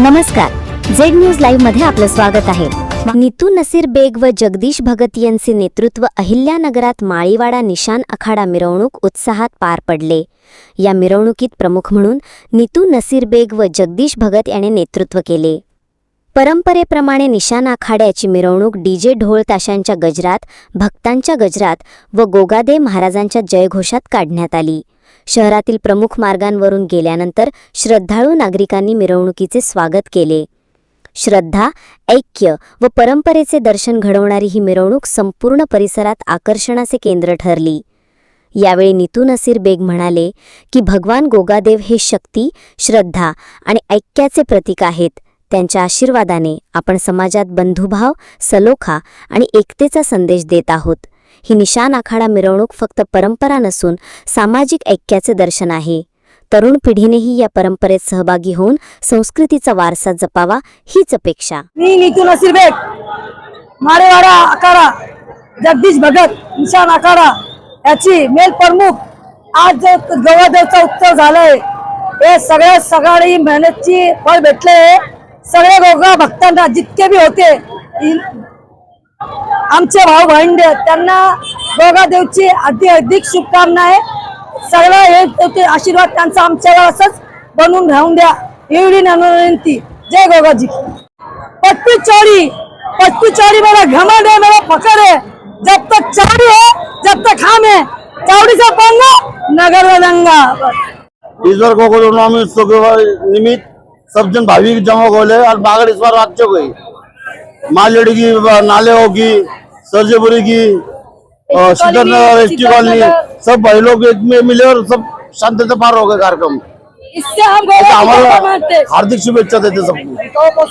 नमस्कार. Z news लाईव्हमध्ये आपलं स्वागत आहे. नीतू नसीर बेग व जगदीश भगत यांचे नेतृत्व अहिल्यानगरात माळीवाडा निशान अखाडा मिरवणूक उत्साहात पार पडले. या मिरवणुकीत प्रमुख म्हणून नीतू नसीर बेग व जगदीश भगत याने नेतृत्व केले. परंपरेप्रमाणे निशाण आखाड्याची मिरवणूक डीजे ढोल ताशांच्या गजरात भक्तांच्या गजरात व गोगादे महाराजांच्या जयघोषात काढण्यात आली. शहरातील प्रमुख मार्गांवरून गेल्यानंतर श्रद्धाळू नागरिकांनी मिरवणुकीचे स्वागत केले. श्रद्धा ऐक्य व परंपरेचे दर्शन घडवणारी ही मिरवणूक संपूर्ण परिसरात आकर्षणाचे केंद्र ठरली. यावेळी नितू नसीर बेग म्हणाले की भगवान गोगादेव हे शक्ती श्रद्धा आणि ऐक्याचे प्रतीक आहेत. त्यांच्या आशीर्वादाने आपण समाजात बंधुभाव सलोखा आणि एकतेचा संदेश देत आहोत. ही निशान आखाडा मिरवणूक फक्त परंपरा नसून सामाजिक ऐक्याचे दर्शन आहे. तरुण पिढीनेही या परंपरेत सहभागी होऊन संस्कृतीचा वारसा जपावा हीच अपेक्षा. मी नितीन नसीर बेग मारेवाडा आखाडा जगदीश भगत निशान आखाडा याची मेल प्रमुख आज जो गवादेवचा उत्सव झालाय हे सगळ्या सगळी मेहनतची फळ भेटले सगळे गोगा भक्तांना जितके बी होते आमचे भाऊ बहीण त्यांना गोगादेवची अति अधिक शुभकामना आहे. सगळं हे आशीर्वाद त्यांचा आमच्यावर असंच बनवून राहून द्या. एवढी विनंती. जय गोगाजी. पट्टी चोरी पट्टी चोरी मेरा घमंड है मेरा फकर है जब तक चौड़ी है हो, जब तक हम है चौड़ी से पंगा नगर में दंगा. ईश्वर को नवमी निमित्त सब जन भाविक जमा हो गए और बागड़ इस बार राज्य हो गई मालड़ी की नाले की सरजेपुरी की सिद्धार्थनगर एस टी कॉलोनी सब भाई लोग एक में मिले और सब शांति पार हो गए कार्यक्रम इससे हम आम्हाला हार्दिक शुभेच्छा देते सबको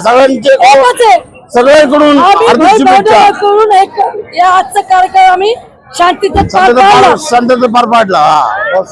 सगळ्यांचे. सगळ्यांकडून हार्दिक भाई शुभेच्छा बंधू करून एक या आजचा कार्यक्रम आम्ही शांतीचा शांतता. पार शांतता पार पाडला हा